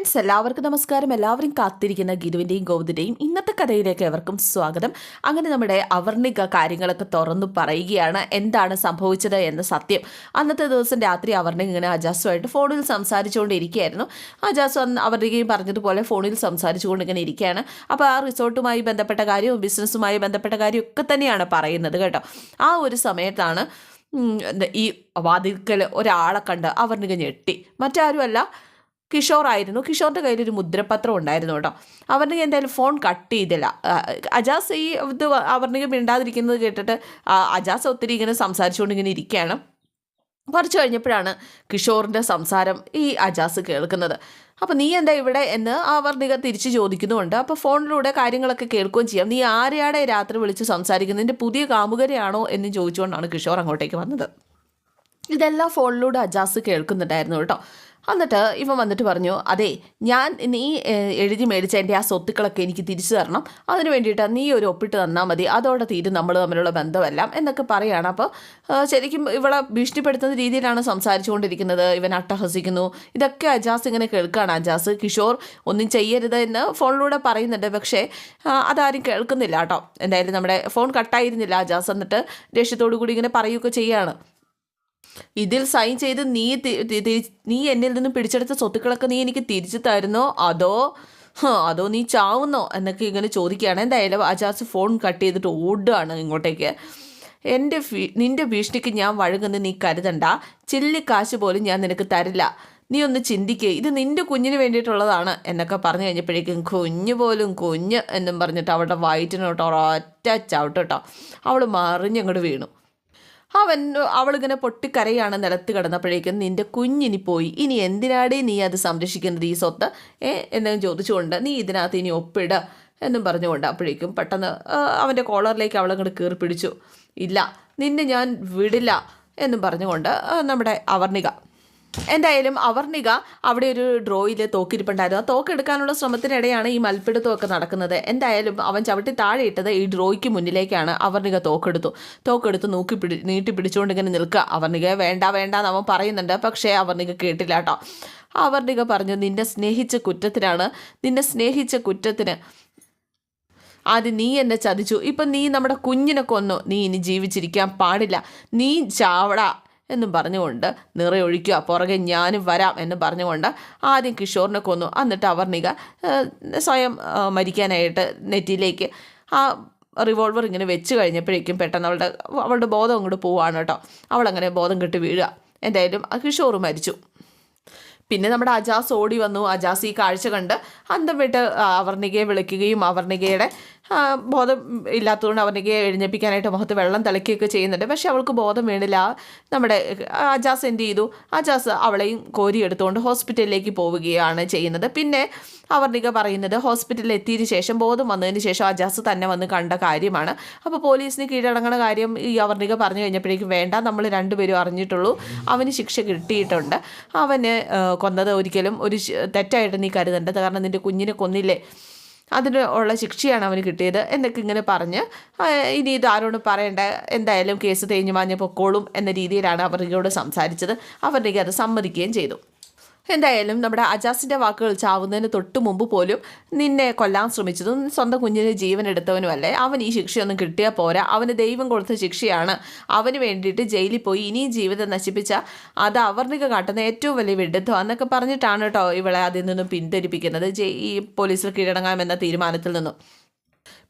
Friends എല്ലാവർക്കും നമസ്കാരം. എല്ലാവരും കാത്തിരിക്കുന്ന ഗിരുവിന്റെയും ഗോവിന്ദന്റെയും ഇന്നത്തെ കഥയിലേക്ക് എവർക്കും സ്വാഗതം. അങ്ങനെ നമ്മുടെ അവർണിക കാര്യങ്ങളൊക്കെ തുറന്നു പറയുകയാണ്. എന്താണ് സംഭവിച്ചത് എന്ന സത്യം. അന്നത്തെ ദിവസം രാത്രി അവർണിക ഇങ്ങനെ അജാസുമായിട്ട് ഫോണിൽ സംസാരിച്ചുകൊണ്ടിരിക്കുകയായിരുന്നു. അജാസു അന്ന് അവർണികയും പറഞ്ഞതുപോലെ ഫോണിൽ സംസാരിച്ചുകൊണ്ട് ഇങ്ങനെ ഇരിക്കുകയാണ്. അപ്പോൾ ആ റിസോർട്ടുമായി ബന്ധപ്പെട്ട കാര്യവും ബിസിനസ്സുമായി ബന്ധപ്പെട്ട കാര്യവും ഒക്കെ തന്നെയാണ് പറയുന്നത് കേട്ടോ. ആ ഒരു സമയത്താണ് ഈ വാതിൽക്കൽ ഒരാളെ കണ്ട് അവർണിക ഞെട്ടി. മറ്റാരുമല്ല കിഷോറായിരുന്നു. കിഷോറിന്റെ കയ്യിൽ ഒരു മുദ്രപത്രം ഉണ്ടായിരുന്നു കേട്ടോ. അവർണിക എന്തായാലും ഫോൺ കട്ട് ചെയ്തില്ല. അജാസ് ഈ ഇത് അവർണിക മിണ്ടാതിരിക്കുന്നത് കേട്ടിട്ട് അജാസ് ഒത്തിരി ഇങ്ങനെ സംസാരിച്ചുകൊണ്ട് ഇങ്ങനെ ഇരിക്കുകയാണ്. കുറച്ച് കഴിഞ്ഞപ്പോഴാണ് കിഷോറിന്റെ സംസാരം ഈ അജാസ് കേൾക്കുന്നത്. അപ്പോൾ നീ എന്താ ഇവിടെ എന്ന് അവർണിക തിരിച്ച് ചോദിക്കുന്നുമുണ്ട്. അപ്പോൾ ഫോണിലൂടെ കാര്യങ്ങളൊക്കെ കേൾക്കുകയും ചെയ്യാം. നീ ആരെയാടെ രാത്രി വിളിച്ച് സംസാരിക്കുന്നത്? നിന്റെ പുതിയ കാമുകരെയാണോ എന്ന് ചോദിച്ചുകൊണ്ടാണ് കിഷോർ അങ്ങോട്ടേക്ക് വന്നത്. ഇതെല്ലാം ഫോണിലൂടെ അജാസ് കേൾക്കുന്നുണ്ടായിരുന്നു കേട്ടോ. എന്നിട്ട് ഇവൻ വന്നിട്ട് പറഞ്ഞു അതെ ഞാൻ നീ എഴുതി മേടിച്ച എന്റെ ആ സ്വത്തുക്കളൊക്കെ എനിക്ക് തിരിച്ചു തരണം. അതിന് വേണ്ടിയിട്ട് നീ ഒരു ഒപ്പിട്ട് തന്നാൽ മതി. അതോടെ തീരും നമ്മൾ തമ്മിലുള്ള ബന്ധമെല്ലാം എന്നൊക്കെ പറയുകയാണ് അപ്പോൾ ശരിക്കും ഇവളെ ഭീഷണിപ്പെടുത്തുന്ന രീതിയിലാണ് സംസാരിച്ചുകൊണ്ടിരിക്കുന്നത്. ഇവൻ അട്ടഹസിക്കുന്നു. ഇതൊക്കെ അജാസ് ഇങ്ങനെ കേൾക്കുകയാണ് അജാസ് കിഷോർ ഒന്നും ചെയ്യരുത് എന്ന് ഫോണിലൂടെ പറയുന്നുണ്ട്. പക്ഷേ അതാരും കേൾക്കുന്നില്ല കേട്ടോ. എന്തായാലും നമ്മുടെ ഫോൺ കട്ടായിരുന്നില്ല അജാസ്. എന്നിട്ട് ദേഷ്യത്തോടു കൂടി ഇങ്ങനെ പറയുകയൊക്കെ ചെയ്യുകയാണ് ഇതിൽ സൈൻ ചെയ്ത് നീ നീ എന്നിൽ നിന്ന് പിടിച്ചെടുത്ത സ്വത്തുക്കളൊക്കെ നീ എനിക്ക് തിരിച്ചു തരുന്നോ? അതോ അതോ നീ ചാവുന്നോ? എന്നൊക്കെ ഇങ്ങനെ ചോദിക്കുകയാണ്. എന്തായാലും അജാസ് ഫോൺ കട്ട് ചെയ്തിട്ട് ഓടുകയാണ് ഇങ്ങോട്ടേക്ക്. എന്റെ നിന്റെ ഭീഷണിക്ക് ഞാൻ വഴങ്ങുന്ന നീ കരുതണ്ട. ചില്ലി കാശ് പോലും ഞാൻ നിനക്ക് തരില്ല. നീ ഒന്ന് ചിന്തിക്കുക ഇത് നിന്റെ കുഞ്ഞിന് വേണ്ടിയിട്ടുള്ളതാണ്. എന്നൊക്കെ പറഞ്ഞു കഴിഞ്ഞപ്പോഴേക്കും കുഞ്ഞു പോലും കുഞ്ഞ് എന്നും പറഞ്ഞിട്ട് അവളുടെ വയറ്റിനോട്ടോ ഒറ്റ ചവിട്ടോ അവൾ മറിഞ്ഞങ്ങോട്ട് വീണു. അവൻ അവളിങ്ങനെ പൊട്ടിക്കരയാണ് നിലത്ത് കിടന്നപ്പോഴേക്കും നിന്റെ കുഞ്ഞിനി പോയി. ഇനി എന്തിനാടേ നീ അത് സംരക്ഷിക്കുന്നത് ഈ സ്വത്ത്? ഏ എന്നും ചോദിച്ചുകൊണ്ട് നീ ഇതിനകത്ത് ഇനി ഒപ്പിട എന്നും പറഞ്ഞുകൊണ്ട് അപ്പോഴേക്കും പെട്ടെന്ന് അവന്റെ കോളറിലേക്ക് അവളങ്ങോട്ട് കീറി പിടിച്ചു. ഇല്ല നിന്നെ ഞാൻ വിടില്ല എന്നും പറഞ്ഞുകൊണ്ട് നമ്മുടെ അവർണിക എന്തായാലും അവർണിക അവിടെ ഒരു ഡ്രോയിൽ തോക്കിരിപ്പുണ്ടായിരുന്നു. ആ തോക്കെടുക്കാനുള്ള ശ്രമത്തിനിടെയാണ് ഈ മൽപ്പിടുത്തമൊക്കെ നടക്കുന്നത്. എന്തായാലും അവൻ ചവിട്ടി താഴെ ഇട്ടത് ഈ ഡ്രോയ്ക്ക് മുന്നിലേക്കാണ് അവർണിക തോക്കെടുത്തു. തോക്കെടുത്ത് നോക്കി പിടി നീട്ടി പിടിച്ചുകൊണ്ട് ഇങ്ങനെ നിൽക്കുക. അവർണിക വേണ്ട വേണ്ട എന്ന് അവൻ പറയുന്നുണ്ട്. പക്ഷേ അവർണിക കേട്ടില്ല കേട്ടോ. അവർണിക പറഞ്ഞു നിന്നെ സ്നേഹിച്ച കുറ്റത്തിനാണ്. നിന്നെ സ്നേഹിച്ച കുറ്റത്തിന് ആദ്യം നീ എന്നെ ചതിച്ചു. ഇപ്പം നീ നമ്മുടെ കുഞ്ഞിനെ കൊന്നു. നീ ഇനി ജീവിച്ചിരിക്കാൻ പാടില്ല. നീ ചാവട. എന്നും പറഞ്ഞുകൊണ്ട് നിറയൊഴിക്കുക പുറകെ ഞാനും വരാം എന്ന് പറഞ്ഞുകൊണ്ട് ആദ്യം കിഷോറിനെ കൊന്നു. എന്നിട്ട് അവർണിക സ്വയം മരിക്കാനായിട്ട് നെറ്റിയിലേക്ക് ആ റിവോൾവർ ഇങ്ങനെ വെച്ച് കഴിഞ്ഞപ്പോഴേക്കും പെട്ടെന്ന് അവളുടെ അവളുടെ ബോധം അങ്ങോട്ട് പോവാണ് കേട്ടോ. അവളങ്ങനെ ബോധം കെട്ട് വീഴുക. എന്തായാലും കിഷോർ മരിച്ചു. പിന്നെ നമ്മുടെ അജാസ് ഓടി വന്നു. അജാസ് ഈ കാഴ്ച കണ്ട് അന്തം വിട്ട് അവർണികയെ വിളിക്കുകയും അവർണികയുടെ ബോധം ഇല്ലാത്തതുകൊണ്ട് അവർണികയെ എഴുന്നേപ്പിക്കാനായിട്ട് മുഖത്ത് വെള്ളം തിളക്കുകയൊക്കെ ചെയ്യുന്നുണ്ട്. പക്ഷെ അവൾക്ക് ബോധം വീണില്ല. നമ്മുടെ അജാസ് എന്ത് ചെയ്തു? അജാസ് അവളെയും കോരി എടുത്തുകൊണ്ട് ഹോസ്പിറ്റലിലേക്ക് പോവുകയാണ് ചെയ്യുന്നത്. പിന്നെ അവർണിക പറയുന്നത് ഹോസ്പിറ്റലിൽ എത്തിയതിനു ശേഷം ബോധം വന്നതിന് ശേഷം അജാസ് തന്നെ വന്ന് കണ്ട കാര്യമാണ്. അപ്പോൾ പോലീസിന് കീഴടങ്ങണ കാര്യം ഈ അവർണിക പറഞ്ഞു കഴിഞ്ഞപ്പോഴേക്കും വേണ്ട നമ്മൾ രണ്ടുപേരും അറിഞ്ഞിട്ടുള്ളൂ. അവന് ശിക്ഷ കിട്ടിയിട്ടുണ്ട്. അവന് കൊന്നത് ഒരിക്കലും ഒരു തെറ്റായിട്ട് നീ കരുതേണ്ടത് കാരണം നിന്റെ കുഞ്ഞിനെ കൊന്നില്ലേ? അതിന് ഉള്ള ശിക്ഷയാണ് അവന് കിട്ടിയത് എന്നൊക്കെ ഇങ്ങനെ പറഞ്ഞ് ഇനി ഇത് ആരോട് പറയണ്ട. എന്തായാലും കേസ് തേഞ്ഞു മാഞ്ഞ് പൊക്കോളും എന്ന രീതിയിലാണ് അവരോട് സംസാരിച്ചത്. അവരുടെ അത് സമ്മതിക്കുകയും ചെയ്തു. എന്തായാലും നമ്മുടെ അജാസിന്റെ വാക്കുകൾ ചാവുന്നതിന് തൊട്ട് മുമ്പ് പോലും നിന്നെ കൊല്ലാൻ ശ്രമിച്ചതും സ്വന്തം കുഞ്ഞിന് ജീവൻ എടുത്തവനുമല്ലേ? അവൻ ഈ ശിക്ഷയൊന്നും കിട്ടിയാൽ പോരാ. അവന് ദൈവം കൊടുത്ത ശിക്ഷയാണ്. അവന് വേണ്ടിയിട്ട് ജയിലിൽ പോയി ഇനിയും ജീവിതം നശിപ്പിച്ച അത് അവർണിക കാട്ടുന്ന ഏറ്റവും വലിയ വിഡ്ഢിത്തം എന്നൊക്കെ പറഞ്ഞിട്ടാണ് കേട്ടോ ഇവളെ അതിൽ നിന്നും പിന്തിരിപ്പിക്കുന്നത്. ഈ പോലീസിൽ കീഴടങ്ങാമെന്ന തീരുമാനത്തിൽ നിന്നും.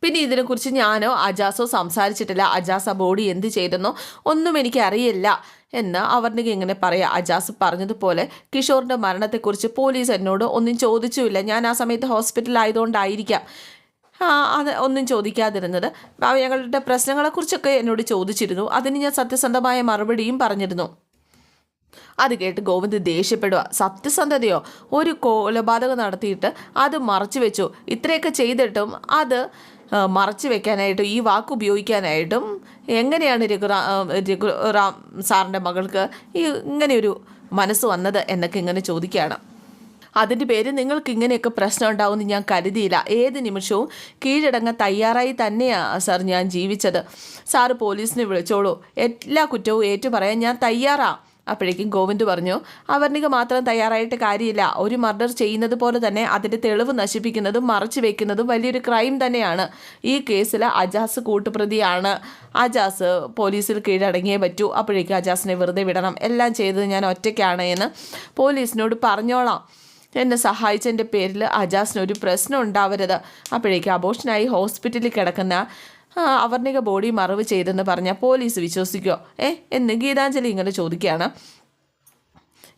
പിന്നെ ഇതിനെക്കുറിച്ച് ഞാനോ അജാസോ സംസാരിച്ചിട്ടില്ല. അജാസ് ആ ബോഡി എന്ത് ചെയ്തെന്നോ ഒന്നും എനിക്ക് അറിയില്ല എന്ന് അവർണിക ഇങ്ങനെ പറയാം. അജാസ് പറഞ്ഞതുപോലെ കിഷോറിന്റെ മരണത്തെക്കുറിച്ച് പോലീസ് എന്നോട് ഒന്നും ചോദിച്ചുമില്ല. ഞാൻ ആ സമയത്ത് ഹോസ്പിറ്റലായതുകൊണ്ടായിരിക്കാം അത് ഒന്നും ചോദിക്കാതിരുന്നത്. ഞങ്ങളുടെ പ്രശ്നങ്ങളെക്കുറിച്ചൊക്കെ എന്നോട് ചോദിച്ചിരുന്നു. അതിന് ഞാൻ സത്യസന്ധമായ മറുപടിയും പറഞ്ഞിരുന്നു. അത് കേട്ട് ഗോവിന്ദ് ദേഷ്യപ്പെടുക. സത്യസന്ധതയോ? ഒരു കൊലപാതകം നടത്തിയിട്ട് അത് മറച്ചു വെച്ചു ഇത്രയൊക്കെ ചെയ്തിട്ടും അത് മറച്ചു വെക്കാനായിട്ടും ഈ വാക്ക് ഉപയോഗിക്കാനായിട്ടും എങ്ങനെയാണ് രഘുറാം രഘുറാം സാറിന്റെ മകൾക്ക് ഈ ഇങ്ങനെയൊരു മനസ്സ് വന്നത് എന്നൊക്കെ ഇങ്ങനെ ചോദിക്കുകയാണ്. അതിന്റെ പേര് നിങ്ങൾക്ക് ഇങ്ങനെയൊക്കെ പ്രശ്നം ഉണ്ടാവുമെന്ന് ഞാൻ കരുതിയില്ല. ഏത് നിമിഷവും കീഴടങ്ങാൻ തയ്യാറായി തന്നെയാണ് സാർ ഞാൻ ജീവിച്ചത്. സാറ് പോലീസിനെ വിളിച്ചോളൂ. എല്ലാ കുറ്റവും ഏറ്റുപറയാൻ ഞാൻ തയ്യാറാ. അപ്പോഴേക്കും ഗോവിന്ദ് പറഞ്ഞു അവർണിക മാത്രം തയ്യാറായിട്ട് കാര്യമില്ല. ഒരു മർഡർ ചെയ്യുന്നത് പോലെ തന്നെ അതിന്റെ തെളിവ് നശിപ്പിക്കുന്നതും മറച്ചു വെക്കുന്നതും വലിയൊരു ക്രൈം തന്നെയാണ്. ഈ കേസിൽ അജാസ് കൂട്ടുപ്രതിയാണ്. അജാസ് പോലീസിൽ കീഴടങ്ങിയേ പറ്റൂ. അപ്പോഴേക്കും അജാസിനെ വെറുതെ വിടണം. എല്ലാം ചെയ്തത് ഞാൻ ഒറ്റയ്ക്കാണ് എന്ന് പോലീസിനോട് പറഞ്ഞോളാം. എന്നെ സഹായിച്ചതിന്റെ പേരിൽ അജാസിനൊരു പ്രശ്നം ഉണ്ടാവരുത്. അപ്പോഴേക്കും അബോഷനായി ഹോസ്പിറ്റലിൽ കിടക്കുന്ന അവർണിക ബോഡി മറവ് ചെയ്തെന്ന് പറഞ്ഞാൽ പോലീസ് വിശ്വസിക്കുമോ ഏ എന്ന് ഗീതാഞ്ജലി ഇങ്ങനെ ചോദിക്കുകയാണ്.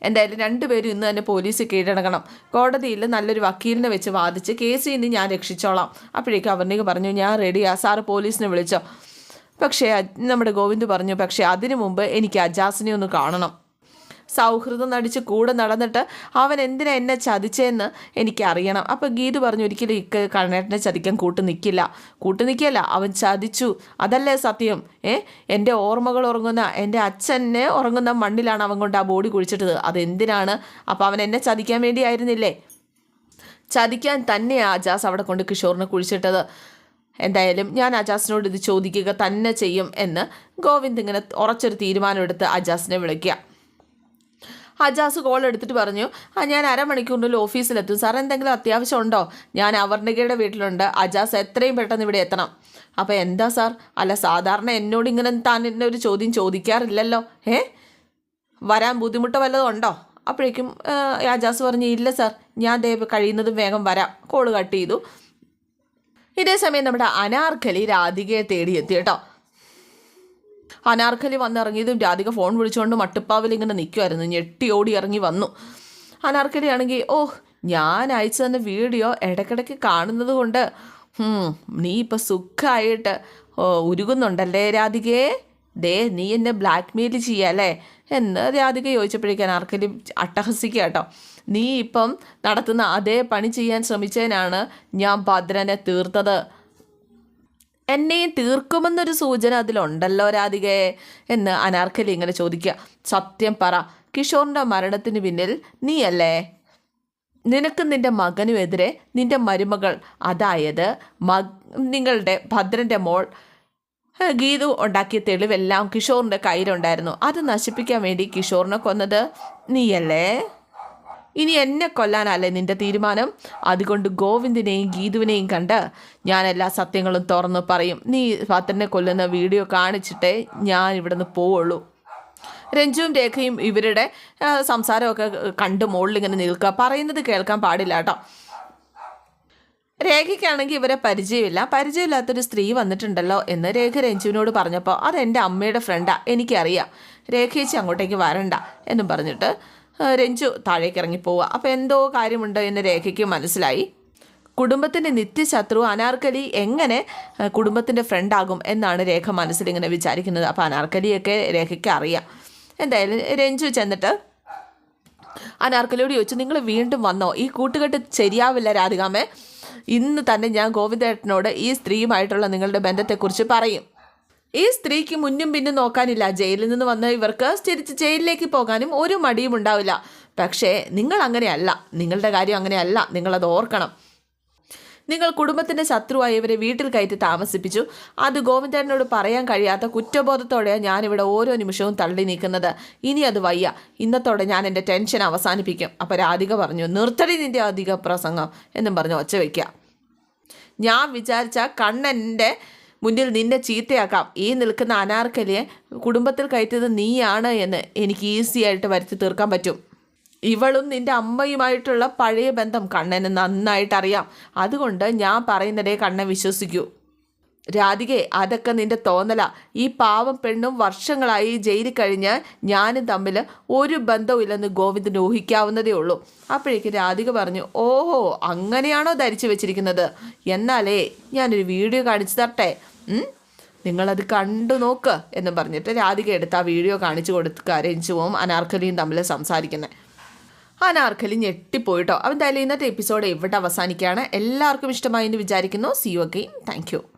എന്തായാലും രണ്ടുപേരും ഇന്ന് തന്നെ പോലീസ് കീഴടങ്ങണം. കോടതിയിൽ നല്ലൊരു വക്കീലിനെ വെച്ച് വാദിച്ച് കേസ് ഇനി ഞാൻ രക്ഷിച്ചോളാം. അപ്പോഴേക്കും അവർണിക പറഞ്ഞു ഞാൻ റെഡിയാ സാറ് പോലീസിനെ വിളിച്ചോ. പക്ഷേ നമ്മുടെ ഗോവിന്ദ് പറഞ്ഞു പക്ഷേ അതിനു മുമ്പ് എനിക്ക് അജാസിനെ ഒന്ന് കാണണം. സൗഹൃദം നടിച്ച് കൂടെ നടന്നിട്ട് അവൻ എന്തിനാ എന്നെ ചതിച്ചതെന്ന് എനിക്കറിയണം. അപ്പോൾ ഗീതു പറഞ്ഞു ഒരിക്കലും ഇക്ക കണ്ണേട്ടനെ ചതിക്കാൻ കൂട്ടു നിൽക്കില്ല കൂട്ടു നിൽക്കില്ല അവൻ ചതിച്ചു. അതല്ലേ സത്യം? ഏ? എന്റെ ഓർമ്മകൾ ഉറങ്ങുന്ന എന്റെ അച്ഛനെ ഉറങ്ങുന്ന മണ്ണിലാണ് അവൻ കൊണ്ട് ആ ബോഡി കുഴിച്ചിട്ടത്. അതെന്തിനാണ്? അപ്പോൾ അവൻ എന്നെ ചതിക്കാൻ വേണ്ടിയായിരുന്നില്ലേ? ചതിക്കാൻ തന്നെയാണ് അജാസ് അവിടെ കൊണ്ട് കിഷോറിനെ കുഴിച്ചിട്ടത്. എന്തായാലും ഞാൻ അജാസിനോട് ഇത് ചോദിക്കുക തന്നെ ചെയ്യും എന്ന് ഗോവിന്ദ് ഇങ്ങനെ ഉറച്ചൊരു തീരുമാനമെടുത്ത് അജാസിനെ വിളിക്കുക. അജാസ് കോൾ എടുത്തിട്ട് പറഞ്ഞു ആ ഞാൻ അരമണിക്കൂറിനുള്ളിൽ ഓഫീസിലെത്തും. സാർ എന്തെങ്കിലും അത്യാവശ്യം ഉണ്ടോ? ഞാൻ അവർണികയുടെ വീട്ടിലുണ്ട്. അജാസ് എത്രയും പെട്ടെന്ന് ഇവിടെ എത്തണം. അപ്പോൾ എന്താ സാർ? അല്ല സാധാരണ എന്നോട് ഇങ്ങനെ താൻ എന്നെ ഒരു ചോദ്യം ചോദിക്കാറില്ലല്ലോ. ഏ വരാൻ ബുദ്ധിമുട്ട് വല്ലതും ഉണ്ടോ? അപ്പോഴേക്കും അജാസ് പറഞ്ഞു ഇല്ല സാർ. ഞാൻ ദേ കഴിയുന്നതും വേഗം വരാം. കോൾ കട്ട് ചെയ്തു. ഇതേ സമയം നമ്മുടെ അനാർക്കലി രാധികയെ തേടിയെത്തി കേട്ടോ. അനാർക്കലി വന്നിറങ്ങിയതും രാധിക ഫോൺ വിളിച്ചുകൊണ്ട് മട്ടുപ്പാവിൽ ഇങ്ങനെ നിൽക്കുമായിരുന്നു ഞെട്ടി ഓടി ഇറങ്ങി വന്നു. അനാർക്കലി ആണെങ്കിൽ ഓ ഞാൻ അയച്ചു തന്ന വീഡിയോ ഇടയ്ക്കിടയ്ക്ക് കാണുന്നത് കൊണ്ട് നീ ഇപ്പം സുഖമായിട്ട് ഉരുകുന്നുണ്ടല്ലേ രാധികയെ ദേ നീ എന്നെ ബ്ലാക്ക് മെയിൽ ചെയ്യാല്ലേ എന്ന് രാധിക ചോദിച്ചപ്പോഴേക്കും അനാർക്കലി അട്ടഹസിക്കുക കേട്ടോ. നീ ഇപ്പം നടത്തുന്ന അതേ പണി ചെയ്യാൻ ശ്രമിച്ചതിനാണ് ഞാൻ ഭദ്രനെ തീർത്തത്. എന്നെയും തീർക്കുമെന്നൊരു സൂചന അതിലുണ്ടല്ലോ രാധികയെ എന്ന് അനാർക്കലി ഇങ്ങനെ ചോദിക്കുക. സത്യം പറ കിഷോറിന്റെ മരണത്തിന് പിന്നിൽ നീയല്ലേ? നിനക്ക് നിന്റെ മകനുമെതിരെ നിന്റെ മരുമകൾ അതായത് മക നിങ്ങളുടെ ഭദ്രന്റെ മോൾ ഗീതു ഉണ്ടാക്കിയ തെളിവെല്ലാം കിഷോറിന്റെ കയ്യിലുണ്ടായിരുന്നു. അത് നശിപ്പിക്കാൻ വേണ്ടി കിഷോറിനെ കൊന്നത് നീയല്ലേ? ഇനി എന്നെ കൊല്ലാനല്ലേ നിന്റെ തീരുമാനം? അതുകൊണ്ട് ഗോവിന്ദിനെയും ഗീതുവിനെയും കണ്ട് ഞാൻ എല്ലാ സത്യങ്ങളും തുറന്ന് പറയും. നീ പാത്രനെ കൊല്ലുന്ന വീഡിയോ കാണിച്ചിട്ടേ ഞാൻ ഇവിടുന്ന് പോവുള്ളൂ. രഞ്ജുവും രേഖയും ഇവരുടെ സംസാരമൊക്കെ കണ്ട് മുകളിൽ ഇങ്ങനെ നിൽക്കുക. പറയുന്നത് കേൾക്കാൻ പാടില്ല കേട്ടോ. രേഖയ്ക്കാണെങ്കിൽ ഇവരെ പരിചയമില്ല. പരിചയമില്ലാത്തൊരു സ്ത്രീ വന്നിട്ടുണ്ടല്ലോ എന്ന് രേഖ രഞ്ജുവിനോട് പറഞ്ഞപ്പോൾ അത് എന്റെ അമ്മയുടെ ഫ്രണ്ടാണ് എനിക്കറിയാം. രേഖയിച്ച് അങ്ങോട്ടേക്ക് വരണ്ട എന്നും പറഞ്ഞിട്ട് രഞ്ജു താഴേക്ക് ഇറങ്ങിപ്പോവുക അപ്പോൾ എന്തോ കാര്യമുണ്ട് എന്ന് രേഖയ്ക്ക് മനസ്സിലായി. കുടുംബത്തിന്റെ നിത്യശത്രു അനാർക്കലി എങ്ങനെ കുടുംബത്തിന്റെ ഫ്രണ്ടാകും എന്നാണ് രേഖ മനസ്സിലിങ്ങനെ വിചാരിക്കുന്നത്. അപ്പോൾ അനാർക്കലിയൊക്കെ രേഖയ്ക്ക് അറിയാം. എന്തായാലും രഞ്ജു ചെന്നിട്ട് അനാർക്കലിയോട് ചോദിച്ചു നിങ്ങൾ വീണ്ടും വന്നോ? ഈ കൂട്ടുകെട്ട് ശരിയാവില്ല രാധികാമേ. ഇന്ന് തന്നെ ഞാൻ ഗോവിന്ദേട്ടനോട് ഈ സ്ത്രീയുമായിട്ടുള്ള നിങ്ങളുടെ ബന്ധത്തെക്കുറിച്ച് പറയും. ഈ സ്ത്രീക്ക് മുന്നും പിന്നും നോക്കാനില്ല. ജയിലിൽ നിന്ന് വന്ന ഇവർക്ക് തിരിച്ച് ജയിലിലേക്ക് പോകാനും ഒരു മടിയും ഉണ്ടാവില്ല. പക്ഷേ നിങ്ങൾ അങ്ങനെയല്ല. നിങ്ങളുടെ കാര്യം അങ്ങനെയല്ല. നിങ്ങളത് ഓർക്കണം. നിങ്ങൾ കുടുംബത്തിന്റെ ശത്രുവായി ഇവരെ വീട്ടിൽ കയറ്റി താമസിപ്പിച്ചു. അത് ഗോവിന്ദനോട് പറയാൻ കഴിയാത്ത കുറ്റബോധത്തോടെയാണ് ഞാനിവിടെ ഓരോ നിമിഷവും തള്ളി നീക്കുന്നത്. ഇനി അത് വയ്യ. ഇന്നത്തോടെ ഞാൻ എന്റെ ടെൻഷൻ അവസാനിപ്പിക്കും. അപ്പോൾ രാധിക പറഞ്ഞു നിർത്തടി നിന്റെ അധിക പ്രസംഗം എന്നും പറഞ്ഞു ഒച്ച വയ്ക്കുക. ഞാൻ വിചാരിച്ച കണ്ണന്റെ മുന്നിൽ നിന്നെ ചീത്തയാക്കാം. ഈ നിൽക്കുന്ന അനാർക്കലിയെ കുടുംബത്തിൽ കയറ്റിയത് നീയാണ് എന്ന് എനിക്ക് ഈസി ആയിട്ട് വരുത്തി തീർക്കാൻ പറ്റും. ഇവളും നിന്റെ അമ്മയുമായിട്ടുള്ള പഴയ ബന്ധം കണ്ണന് നന്നായിട്ട് അറിയാം. അതുകൊണ്ട് ഞാൻ പറയുന്നതേ കണ്ണൻ വിശ്വസിക്കൂ. രാധികെ അതൊക്കെ നിന്റെ തോന്നല. ഈ പാവം പെണ്ണും വർഷങ്ങളായി ജയിലിൽ കഴിഞ്ഞ് ഞാനും തമ്മിൽ ഒരു ബന്ധവുമില്ലെന്ന് ഗോവിന്ദന് ഊഹിക്കാവുന്നതേ ഉള്ളൂ. അപ്പോഴേക്ക് രാധിക പറഞ്ഞു ഓഹോ അങ്ങനെയാണോ ധരിച്ചു വെച്ചിരിക്കുന്നത്? എന്നാലേ ഞാനൊരു വീഡിയോ കാണിച്ചു തരട്ടെ. നിങ്ങളത് കണ്ടു നോക്ക് എന്ന് പറഞ്ഞിട്ട് രാധിക എടുത്ത് ആ വീഡിയോ കാണിച്ചു കൊടുക്കുക രഞ്ജുവും അനാർക്കലിയും തമ്മിൽ സംസാരിക്കുന്നത് അനാർക്കലി ഞെട്ടിപ്പോയിട്ടോ. അവൻ എന്തായാലും ഇന്നത്തെ എപ്പിസോഡ് ഇവിടെ അവസാനിക്കുകയാണ്? എല്ലാവർക്കും ഇഷ്ടമായി എന്ന് വിചാരിക്കുന്നു. C you again thank